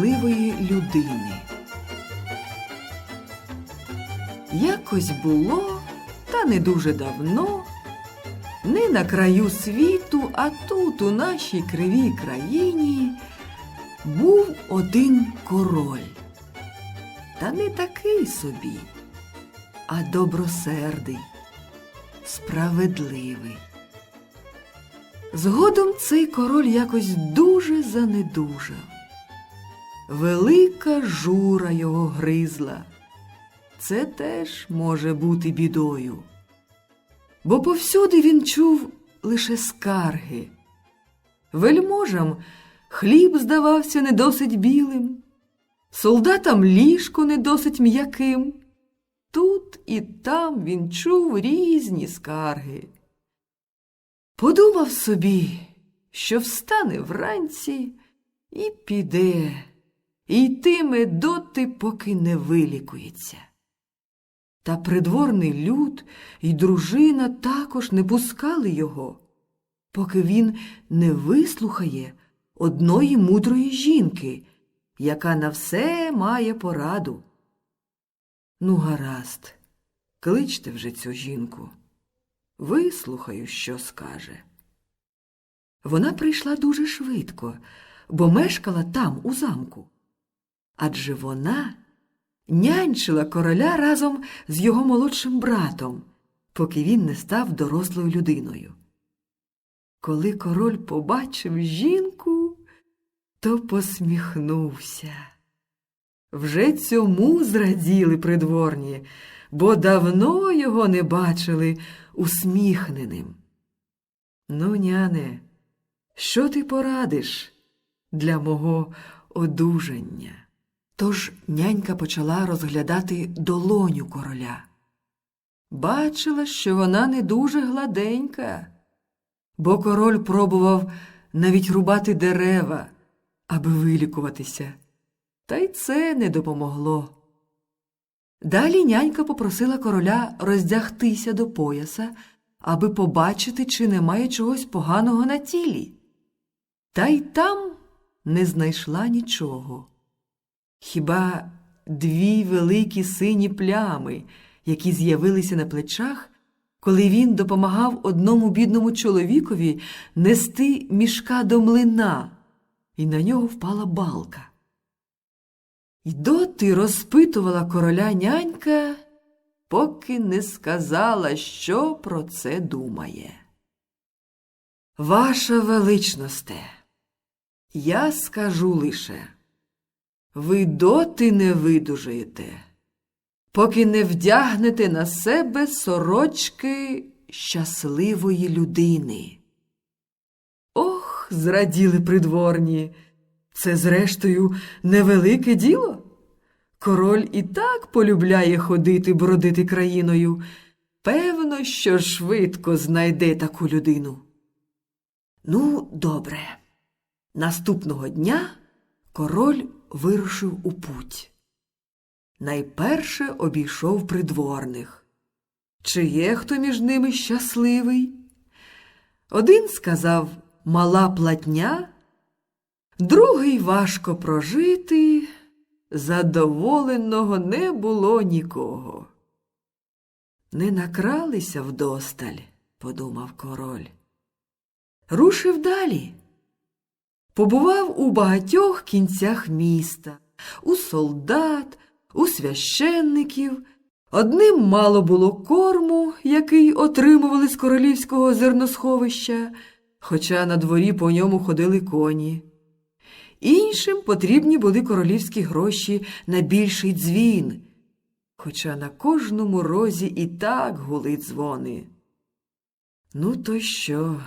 щасливої людини. Якось було, та не дуже давно, не на краю світу, а тут, у нашій кривій країні, був один король. Та не такий собі, а добросердий, справедливий. Згодом цей король якось дуже занедужав. Велика жура його гризла. Це теж може бути бідою. Бо повсюди він чув лише скарги. Вельможам хліб здавався не досить білим, солдатам ліжко не досить м'яким. Тут і там він чув різні скарги. Подумав собі, що встане вранці і піде, і йтиме доти, поки не вилікується. Та придворний люд і дружина також не пускали його, поки він не вислухає одної мудрої жінки, яка на все має пораду. Ну, гаразд, кличте вже цю жінку. Вислухаю, що скаже. Вона прийшла дуже швидко, бо мешкала там, у замку. Адже вона нянчила короля разом з його молодшим братом, поки він не став дорослою людиною. Коли король побачив жінку, то посміхнувся. Вже цьому зраділи придворні, бо давно його не бачили усміхненим. Ну, няне, що ти порадиш для мого одужання? Тож нянька почала розглядати долоню короля. Бачила, що вона не дуже гладенька, бо король пробував навіть рубати дерева, аби вилікуватися. Та й це не допомогло. Далі нянька попросила короля роздягтися до пояса, аби побачити, чи немає чогось поганого на тілі. Та й там не знайшла нічого. Хіба дві великі сині плями, які з'явилися на плечах, коли він допомагав одному бідному чоловікові нести мішка до млина, і на нього впала балка. І доти розпитувала короля нянька, поки не сказала, що про це думає. Ваша величносте, я скажу лише, ви доти не видужаєте, поки не вдягнете на себе сорочки щасливої людини. Ох, зраділи придворні. Це, зрештою, невелике діло. Король і так полюбляє ходити бродити країною. Певно, що швидко знайде таку людину. Ну, добре. Наступного дня король вирушив у путь. Найперше обійшов придворних. Чи є хто між ними щасливий? Один сказав мала платня. Другий важко прожити, задоволеного не було нікого. Не накралися вдосталь, подумав король. Рушив далі. Побував у багатьох кінцях міста, у солдат, у священників. Одним мало було корму, який отримували з королівського зерносховища, хоча на дворі по ньому ходили коні. Іншим потрібні були королівські гроші на більший дзвін, хоча на кожному розі і так гули дзвони. Ну, то що?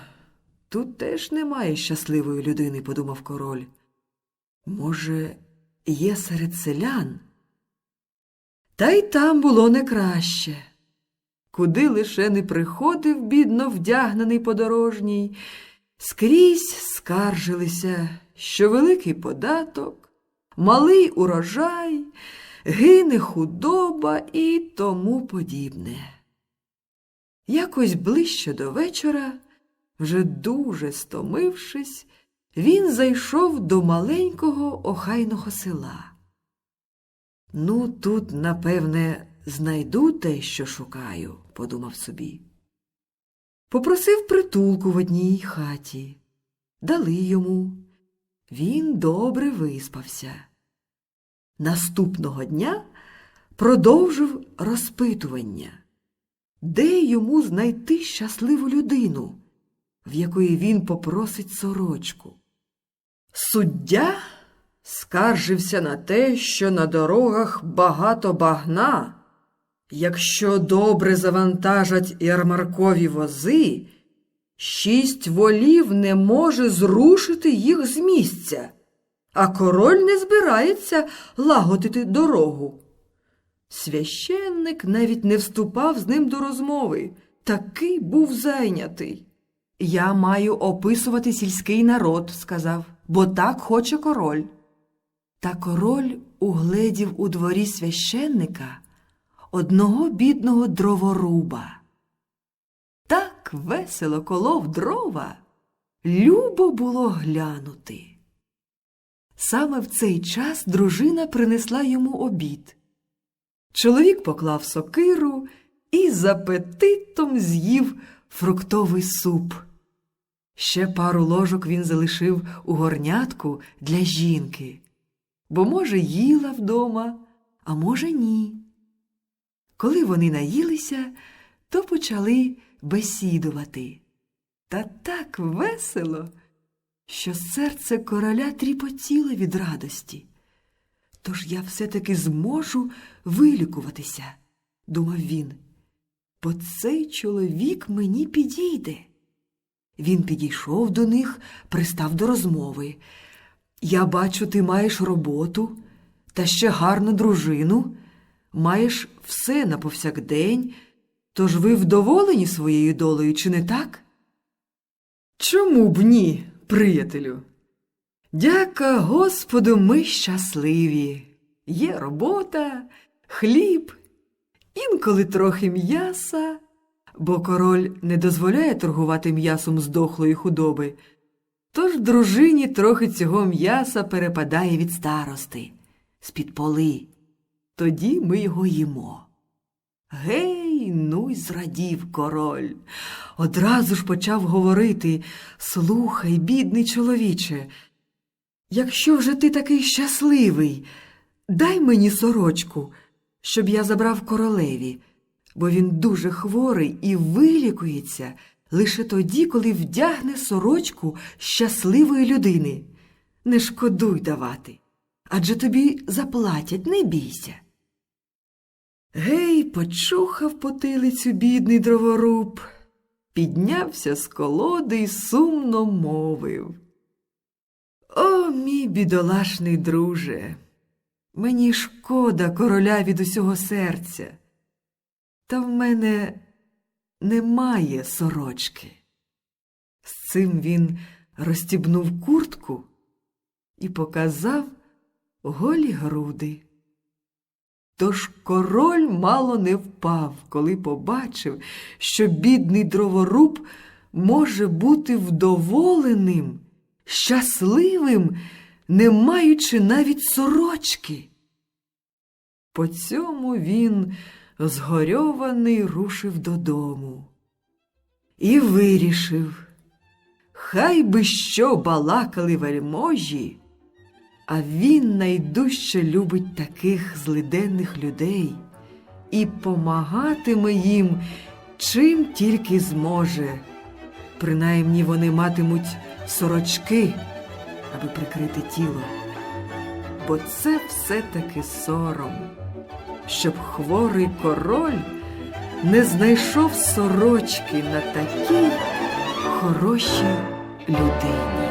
Тут теж немає щасливої людини, подумав король. Може, є серед селян? Та й там було не краще. Куди лише не приходив, бідно вдягнений подорожній, скрізь скаржилися, що великий податок, малий урожай, гине худоба і тому подібне. Якось ближче до вечора, вже дуже стомившись, він зайшов до маленького охайного села. Ну, тут, напевне, знайду те, що шукаю, подумав собі. Попросив притулку в одній хаті. Дали йому. Він добре виспався. Наступного дня продовжив розпитування, де йому знайти щасливу людину, в якої він попросить сорочку. Суддя скаржився на те, що на дорогах багато багна. Якщо добре завантажать ярмаркові вози, шість волів не може зрушити їх з місця, а король не збирається лагодити дорогу. Священник навіть не вступав з ним до розмови, такий був зайнятий. Я маю описувати сільський народ, сказав, бо так хоче король. Та король угледів у дворі священника одного бідного дроворуба. Так весело колов дрова, любо було глянути. Саме в цей час дружина принесла йому обід. Чоловік поклав сокиру і з апетитом з'їв фруктовий суп. Ще пару ложок він залишив у горнятку для жінки, бо, може, їла вдома, а може, ні. Коли вони наїлися, то почали бесідувати. Та так весело, що серце короля тріпотіло від радості. Тож я все-таки зможу вилікуватися, думав він, бо цей чоловік мені підійде. Він підійшов до них, пристав до розмови. Я бачу, ти маєш роботу та ще гарну дружину, маєш все на повсякдень, тож ви вдоволені своєю долею, чи не так? Чому б ні, приятелю? Дяка Господу, ми щасливі. Є робота, хліб, інколи трохи м'яса, бо король не дозволяє торгувати м'ясом здохлої худоби. Тож дружині трохи цього м'яса перепадає від старости, з-під поли. Тоді ми його їмо. Гей, ну й зрадів король. Одразу ж почав говорити Слухай, бідний чоловіче, якщо вже ти такий щасливий, дай мені сорочку, щоб я забрав королеві, бо він дуже хворий і вилікується лише тоді, коли вдягне сорочку щасливої людини. Не шкодуй давати, адже тобі заплатять, не бійся. Гей, почухав потилицю бідний дроворуб, піднявся з колоди й сумно мовив. О, мій бідолашний друже, мені шкода короля від усього серця, та в мене немає сорочки. З цим він розстібнув куртку і показав голі груди. Тож король мало не впав, коли побачив, що бідний дроворуб може бути вдоволеним, щасливим, не маючи навіть сорочки. По цьому він, згорьований, рушив додому і вирішив, хай би що балакали вельможі. А він найдужче любить таких злиденних людей і помагатиме їм чим тільки зможе. Принаймні вони матимуть сорочки, аби прикрити тіло. Бо це все-таки сором, щоб хворий король не знайшов сорочки на такій хорошій людині.